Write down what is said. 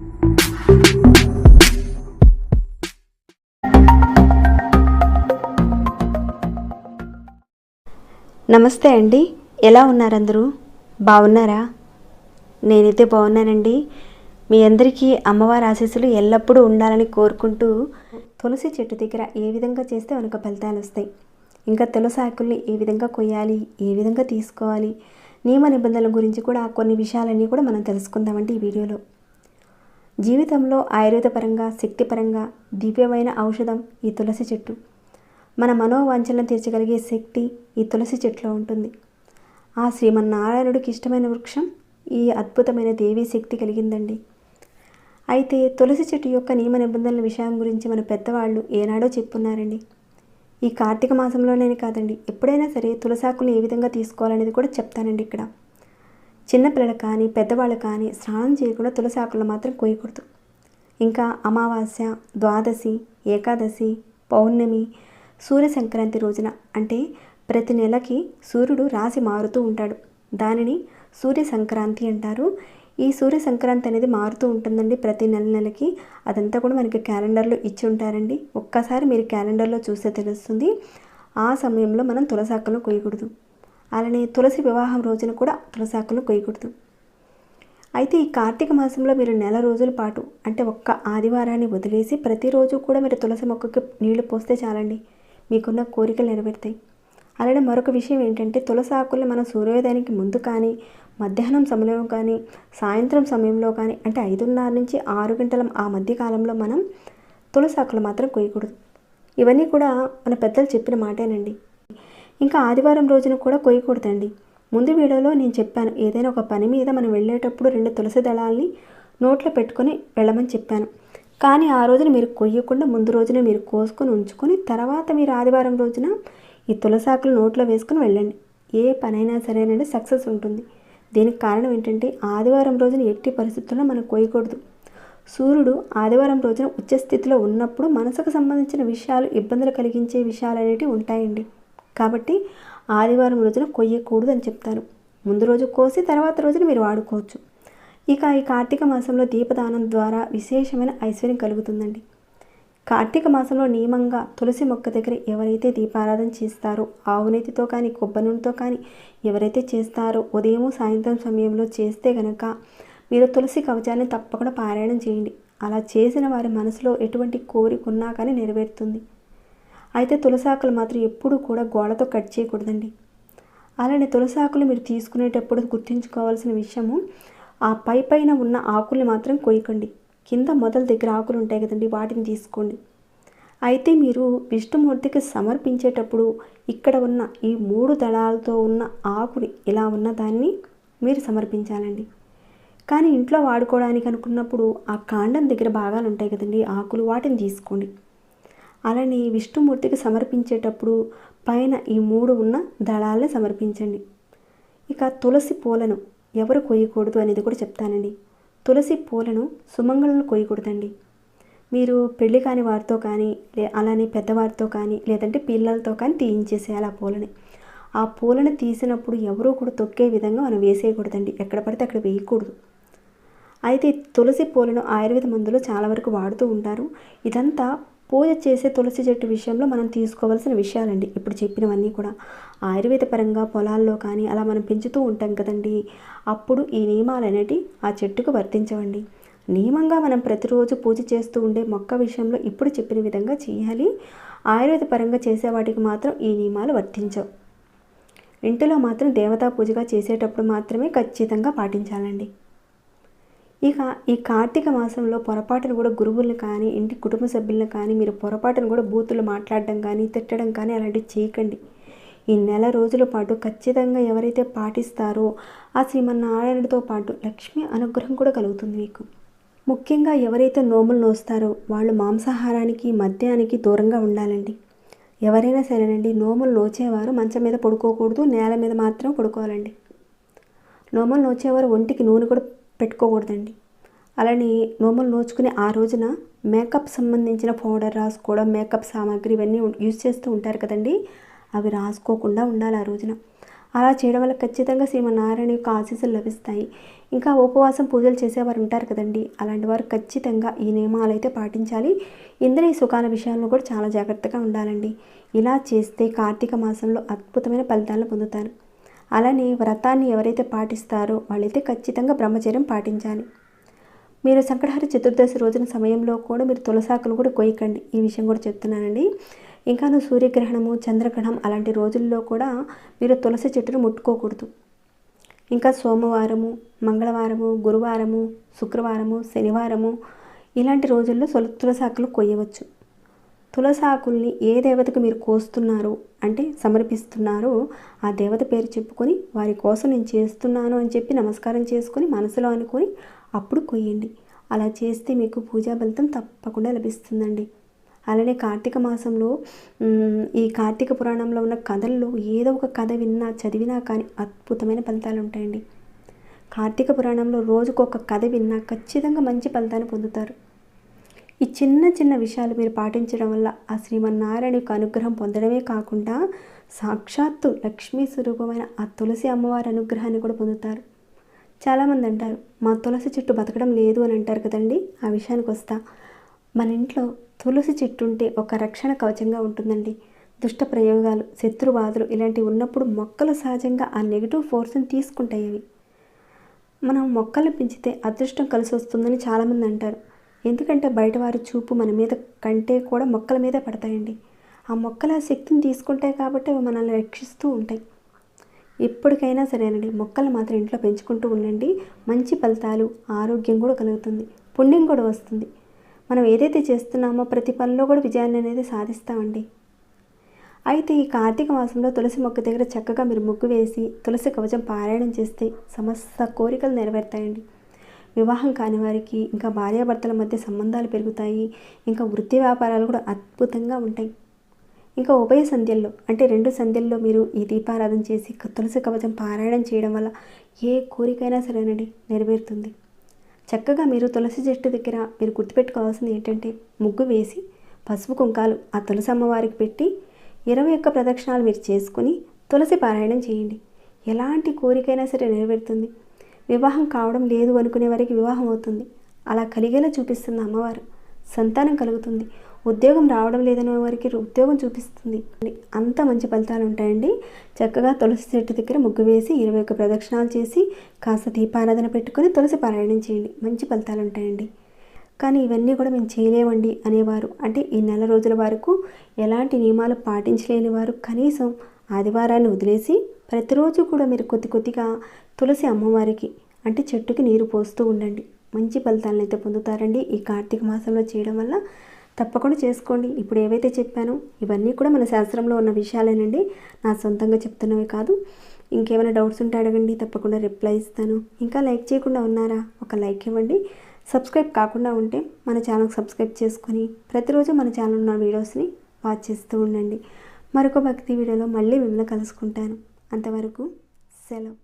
నమస్తే అండి. ఎలా ఉన్నారందరూ? బాగున్నారా? నేనైతే బాగున్నానండి. మీ అందరికీ అమ్మవారి ఆశీస్సులు ఎల్లప్పుడూ ఉండాలని కోరుకుంటూ తులసి చెట్టు దగ్గర ఏ విధంగా చేస్తే మనకు ఫలితాలు వస్తాయి? ఇంకా తులసి ఆకుల్ని ఏ విధంగా కొయ్యాలి? ఏ విధంగా తీసుకోవాలి? నియమ నిబంధనల గురించి కూడా కొన్ని విషయాలన్నీ కూడా మనం తెలుసుకుందామండి ఈ వీడియోలో. జీవితంలో ఆయుర్వేదపరంగా శక్తిపరంగా దివ్యమైన ఔషధం ఈ తులసి చెట్టు. మన మనోవాంఛలను తీర్చగలిగే శక్తి ఈ తులసి చెట్టులో ఉంటుంది. ఆ శ్రీమన్నారాయణుడికి ఇష్టమైన వృక్షం ఈ అద్భుతమైన దేవీ శక్తి కలిగిందండి. అయితే తులసి చెట్టు యొక్క నియమ నిబంధనల విషయం గురించి మన పెద్దవాళ్ళు ఏనాడో చెప్పున్నారండి. ఈ కార్తీక మాసంలోనే కాదండి ఎప్పుడైనా సరే తులసాకులు ఏ విధంగా తీసుకోవాలనేది కూడా చెప్తానండి ఇక్కడ. చిన్నపిల్లలు కానీ పెద్దవాళ్ళు కానీ స్నానం చేయకుండా తులసి ఆకులు మాత్రం కోయకూడదు. ఇంకా అమావాస్య ద్వాదశి ఏకాదశి పౌర్ణమి సూర్య సంక్రాంతి రోజున అంటే ప్రతి నెలకి సూర్యుడు రాశి మారుతూ ఉంటాడు. దానిని సూర్య సంక్రాంతి అంటారు. ఈ సూర్య సంక్రాంతి అనేది మారుతూ ఉంటుందండి ప్రతి నెల నెలకి. అదంతా కూడా మనకి క్యాలెండర్లో ఇచ్చి ఉంటారండి. ఒక్కసారి మీరు క్యాలెండర్లో చూస్తే తెలుస్తుంది. ఆ సమయంలో మనం తులసాకులను కొయ్యకూడదు అలానే తులసి వివాహం రోజున కూడా తులసాకులను కొయ్యకూడదు. అయితే ఈ కార్తీక మాసంలో మీరు నెల రోజుల పాటు అంటే ఒక్క ఆదివారాన్ని వదిలేసి ప్రతిరోజు కూడా మీరు తులసి మొక్కకి నీళ్ళు పోస్తే చాలండి. మీకున్న కోరికలు నెరవేరుతాయి. అలానే మరొక విషయం ఏంటంటే తులసి ఆకుల్ని మనం సూర్యోదయానికి ముందు కానీ మధ్యాహ్నం సమయంలో కానీ సాయంత్రం సమయంలో కానీ అంటే ఐదున్నర నుంచి ఆరు గంటల ఆ మధ్య కాలంలో మనం తులసి ఆకులు మాత్రం కొయ్యకూడదు. ఇవన్నీ కూడా మన పెద్దలు చెప్పిన మాటేనండి. ఇంకా ఆదివారం రోజున కూడా కొయ్యకూడదండి. ముందు వీడియోలో నేను చెప్పాను ఏదైనా ఒక పని మీద మనం వెళ్ళేటప్పుడు రెండు తులసి దళాల్ని నోట్లో పెట్టుకొని వెళ్ళమని చెప్పాను. కానీ ఆ రోజున మీరు కొయ్యకుండా ముందు రోజున మీరు కోసుకొని ఉంచుకొని తర్వాత మీరు ఆదివారం రోజున ఈ తులసాకులు నోట్లో వేసుకొని వెళ్ళండి. ఏ పనైనా సరేనండి సక్సెస్ ఉంటుంది. దీనికి కారణం ఏంటంటే ఆదివారం రోజున ఎట్టి పరిస్థితుల్లో మనం కొయ్యకూడదు. సూర్యుడు ఆదివారం రోజున ఉచ్చస్థితిలో ఉన్నప్పుడు మనసుకు సంబంధించిన విషయాలు ఇబ్బందులు కలిగించే విషయాలు అనేటివి ఉంటాయండి. కాబట్టి ఆదివారం రోజున కొయ్యకూడదు అని చెప్తారు. ముందు రోజు కోసి తర్వాత రోజున మీరు వాడుకోవచ్చు. ఇక ఈ కార్తీక మాసంలో దీపదానం ద్వారా విశేషమైన ఐశ్వర్యం కలుగుతుందండి. కార్తీక మాసంలో నియమంగా తులసి మొక్క దగ్గర ఎవరైతే దీపారాధన చేస్తారో ఆవునేతితో కానీ కొబ్బరి నూనెతో కానీ ఎవరైతే చేస్తారో ఉదయం సాయంత్రం సమయంలో చేస్తే గనక మీరు తులసి కవచాన్ని తప్పకుండా పారాయణం చేయండి. అలా చేసిన వారి మనసులో ఎటువంటి కోరిక ఉన్నా కానీ నెరవేరుతుంది. అయితే తులసాకులు మాత్రం ఎప్పుడూ కూడా గోడతో కట్ చేయకూడదండి. అలానే తులసాకులు మీరు తీసుకునేటప్పుడు గుర్తుంచుకోవాల్సిన విషయము ఆ పై పైన ఉన్న ఆకుల్ని మాత్రం కొయ్యకండి. కింద మొదల దగ్గర ఆకులు ఉంటాయి కదండి వాటిని తీసుకోండి. అయితే మీరు విష్ణుమూర్తికి సమర్పించేటప్పుడు ఇక్కడ ఉన్న ఈ మూడు దళాలతో ఉన్న ఆకుని ఇలా ఉన్న దాన్ని మీరు సమర్పించాలండి. కానీ ఇంట్లో వాడుకోవడానికి అనుకున్నప్పుడు ఆ కాండం దగ్గర భాగాలు ఉంటాయి కదండి ఆకులు వాటిని తీసుకోండి. అలానే విష్ణుమూర్తికి సమర్పించేటప్పుడు పైన ఈ మూడు ఉన్న దళాలని సమర్పించండి. ఇక తులసి పూలను ఎవరు కొయ్యకూడదు అనేది కూడా చెప్తానండి. తులసి పూలను సుమంగళను కొయ్యకూడదండి. మీరు పెళ్ళి కాని వారితో కానీ లే అలానే పెద్దవారితో కానీ లేదంటే పిల్లలతో కానీ తీయించేసేయాలి ఆ పూలని. ఆ పూలను తీసినప్పుడు ఎవరూ కూడా తొక్కే విధంగా మనం వేసేయకూడదండి. ఎక్కడ పడితే అక్కడ వేయకూడదు. అయితే తులసి పూలను ఆయుర్వేద మందులు చాలా వరకు వాడుతూ ఉంటారు. ఇదంతా పూజ చేసే తులసి చెట్టు విషయంలో మనం తీసుకోవాల్సిన విషయాలండి. ఇప్పుడు చెప్పినవన్నీ కూడా ఆయుర్వేద పరంగా పొలాల్లో కానీ అలా మనం పెంచుతూ ఉంటాం కదండి. అప్పుడు ఈ నియమాలు అనేటి ఆ చెట్టుకు వర్తించవండి. నియమంగా మనం ప్రతిరోజు పూజ చేస్తూ ఉండే మొక్క విషయంలో ఇప్పుడు చెప్పిన విధంగా చేయాలి. ఆయుర్వేద పరంగా చేసే వాటికి మాత్రం ఈ నియమాలు వర్తించవు. ఇంటిలో మాత్రం దేవతా పూజగా చేసేటప్పుడు మాత్రమే ఖచ్చితంగా పాటించాలండి. ఇక ఈ కార్తీక మాసంలో పొరపాటును కూడా గురువులను కానీ ఇంటి కుటుంబ సభ్యులను కానీ మీరు పొరపాటును కూడా బూతులు మాట్లాడడం కానీ తిట్టడం కానీ అలాంటివి చేయకండి. ఈ నెల రోజుల పాటు ఖచ్చితంగా ఎవరైతే పాటిస్తారో ఆ శ్రీమన్నారాయణుడితో పాటు లక్ష్మి అనుగ్రహం కూడా కలుగుతుంది మీకు. ముఖ్యంగా ఎవరైతే నోములు నోస్తారో వాళ్ళు మాంసాహారానికి మద్యానికి దూరంగా ఉండాలండి. ఎవరైనా సరేనండి నోములు నోచేవారు మంచం మీద పడుకోకూడదు నేల మీద మాత్రం పడుకోవాలండి. నోములు నోచేవారు ఒంటికి నూనె కూడా పెట్టుకోకూడదండి. అలానే నోములు నోచుకునే ఆ రోజున మేకప్ సంబంధించిన పౌడర్ రాసుకోవడం మేకప్ సామాగ్రి ఇవన్నీ యూజ్ చేస్తూ ఉంటారు కదండి. అవి రాసుకోకుండా ఉండాలి ఆ రోజున. అలా చేయడం వల్ల ఖచ్చితంగా శ్రీమన్నారాయణ యొక్క ఆశీస్సులు లభిస్తాయి. ఇంకా ఉపవాసం పూజలు చేసేవారు ఉంటారు కదండి. అలాంటి వారు ఖచ్చితంగా ఈ నియమాలు అయితే పాటించాలి. ఇంద్రియ సుఖాల విషయాల్లో కూడా చాలా జాగ్రత్తగా ఉండాలండి. ఇలా చేస్తే కార్తీక మాసంలో అద్భుతమైన ఫలితాలను పొందుతారు. అలానే వ్రతాన్ని ఎవరైతే పాటిస్తారో వాళ్ళైతే ఖచ్చితంగా బ్రహ్మచర్యం పాటించాలి. మీరు సంకటహర చతుర్దశి రోజున సమయంలో కూడా మీరు తులసాకులు కూడా కొయ్యకండి. ఈ విషయం కూడా చెప్తున్నానండి. ఇంకాను సూర్యగ్రహణము చంద్రగ్రహణం అలాంటి రోజుల్లో కూడా మీరు తులసి చెట్టును ముట్టుకోకూడదు. ఇంకా సోమవారము మంగళవారము గురువారము శుక్రవారము శనివారము ఇలాంటి రోజుల్లో తులసాకులు కొయ్యవచ్చు. తులసాకుల్ని ఏ దేవతకు మీరు కోస్తున్నారో అంటే సమర్పిస్తున్నారో ఆ దేవత పేరు చెప్పుకొని వారి కోసం నేను చేస్తున్నాను అని చెప్పి నమస్కారం చేసుకొని మనసులో అనుకొని అప్పుడు కొయ్యండి. అలా చేస్తే మీకు పూజా ఫలితం తప్పకుండా లభిస్తుందండి. అలానే కార్తీక మాసంలో ఈ కార్తీక పురాణంలో ఉన్న కథల్లో ఏదో ఒక కథ విన్నా చదివినా కానీ అద్భుతమైన ఫలితాలు ఉంటాయండి. కార్తీక పురాణంలో రోజుకు ఒక కథ విన్నా ఖచ్చితంగా మంచి ఫలితాన్ని పొందుతారు. ఈ చిన్న చిన్న విషయాలు మీరు పాటించడం వల్ల ఆ శ్రీమన్నారాయణ యొక్క అనుగ్రహం పొందడమే కాకుండా సాక్షాత్తు లక్ష్మీ స్వరూపమైన ఆ తులసి అమ్మవారి అనుగ్రహాన్ని కూడా పొందుతారు. చాలామంది అంటారు మా తులసి చెట్టు బతకడం లేదు అని అంటారు కదండి. ఆ విషయానికి వస్తా మన ఇంట్లో తులసి చెట్టు ఉంటే ఒక రక్షణ కవచంగా ఉంటుందండి. దుష్ట ప్రయోగాలు శత్రుబాధలు ఇలాంటివి ఉన్నప్పుడు మొక్కలు సహజంగా ఆ నెగిటివ్ ఫోర్స్ని తీసుకుంటాయి అవి. మనం మొక్కలు పెంచితే అదృష్టం కలిసి వస్తుందని చాలామంది అంటారు. ఎందుకంటే బయట వారి చూపు మన మీద కంటే కూడా మొక్కల మీద పడతాయండి. ఆ మొక్కల ఆ శక్తిని తీసుకుంటాయి కాబట్టి అవి మనల్ని రక్షిస్తూ ఉంటాయి. ఎప్పటికైనా సరేనండి మొక్కలు మాత్రం ఇంట్లో పెంచుకుంటూ ఉండండి. మంచి ఫలితాలు ఆరోగ్యం కూడా కలుగుతుంది. పుణ్యం కూడా వస్తుంది. మనం ఏదైతే చేస్తున్నామో ప్రతి పనిలో కూడా విజయాన్ని అనేది సాధిస్తామండి. అయితే ఈ కార్తీక మాసంలో తులసి మొక్క దగ్గర చక్కగా మీరు ముగ్గు వేసి తులసి కవచం పారాయణం చేస్తే సమస్త కోరికలు నెరవేరుతాయండి. వివాహం కాని వారికి ఇంకా భార్యాభర్తల మధ్య సంబంధాలు పెరుగుతాయి. ఇంకా వృత్తి వ్యాపారాలు కూడా అద్భుతంగా ఉంటాయి. ఇంకా ఉభయ సంధ్యల్లో అంటే రెండు సంధ్యల్లో మీరు ఈ దీపారాధన చేసి తులసి కవచం పారాయణం చేయడం వల్ల ఏ కోరికైనా సరేనండి నెరవేరుతుంది. చక్కగా మీరు తులసి చెట్టు దగ్గర మీరు గుర్తుపెట్టుకోవాల్సింది ఏంటంటే ముగ్గు వేసి పసుపు కుంకాలు ఆ తులసి అమ్మవారికి పెట్టి ఇరవై ఒక్క ప్రదక్షిణాలు మీరు చేసుకుని తులసి పారాయణం చేయండి. ఎలాంటి కోరికైనా సరే నెరవేరుతుంది. వివాహం కావడం లేదు అనుకునే వారికి వివాహం అవుతుంది. అలా కలిగేలా చూపిస్తుంది అమ్మవారు. సంతానం కలుగుతుంది. ఉద్యోగం రావడం లేదనే వారికి ఉద్యోగం చూపిస్తుంది. అంత మంచి ఫలితాలు ఉంటాయండి. చక్కగా తులసి చెట్టు దగ్గర ముగ్గు వేసి ఇరవై ఒక్క ప్రదక్షిణాలు చేసి కాస్త దీపారాధన పెట్టుకొని తులసి పారాయణం చేయండి. మంచి ఫలితాలు ఉంటాయండి. కానీ ఇవన్నీ కూడా మేము చేయలేమండి అనేవారు. అంటే ఈ నెల రోజుల వరకు ఎలాంటి నియమాలు పాటించలేని వారు కనీసం ఆదివారాన్ని వదిలేసి ప్రతిరోజు కూడా మీరు కొద్ది కొద్దిగా తులసి అమ్మవారికి అంటే చెట్టుకి నీరు పోస్తూ ఉండండి. మంచి ఫలితాలను అయితే పొందుతారండి. ఈ కార్తీక మాసంలో చేయడం వల్ల తప్పకుండా చేసుకోండి. ఇప్పుడు ఏవైతే చెప్పానో ఇవన్నీ కూడా మన శాస్త్రంలో ఉన్న విషయాలేనండి. నా సొంతంగా చెప్తున్నవి కాదు. ఇంకేమైనా డౌట్స్ ఉంటే అడగండి. తప్పకుండా రిప్లై ఇస్తాను. ఇంకా లైక్ చేయకుండా ఉన్నారా? ఒక లైక్ ఇవ్వండి. సబ్స్క్రైబ్ కాకుండా ఉంటే మన ఛానల్కి సబ్స్క్రైబ్ చేసుకొని ప్రతిరోజు మన ఛానల్ ఉన్న వీడియోస్ని వాచ్ చేస్తూ ఉండండి. మరొక భక్తి వీడియోలో మళ్ళీ మిమ్మల్ని కలుసుకుంటాను. అంతవరకు సెలవు.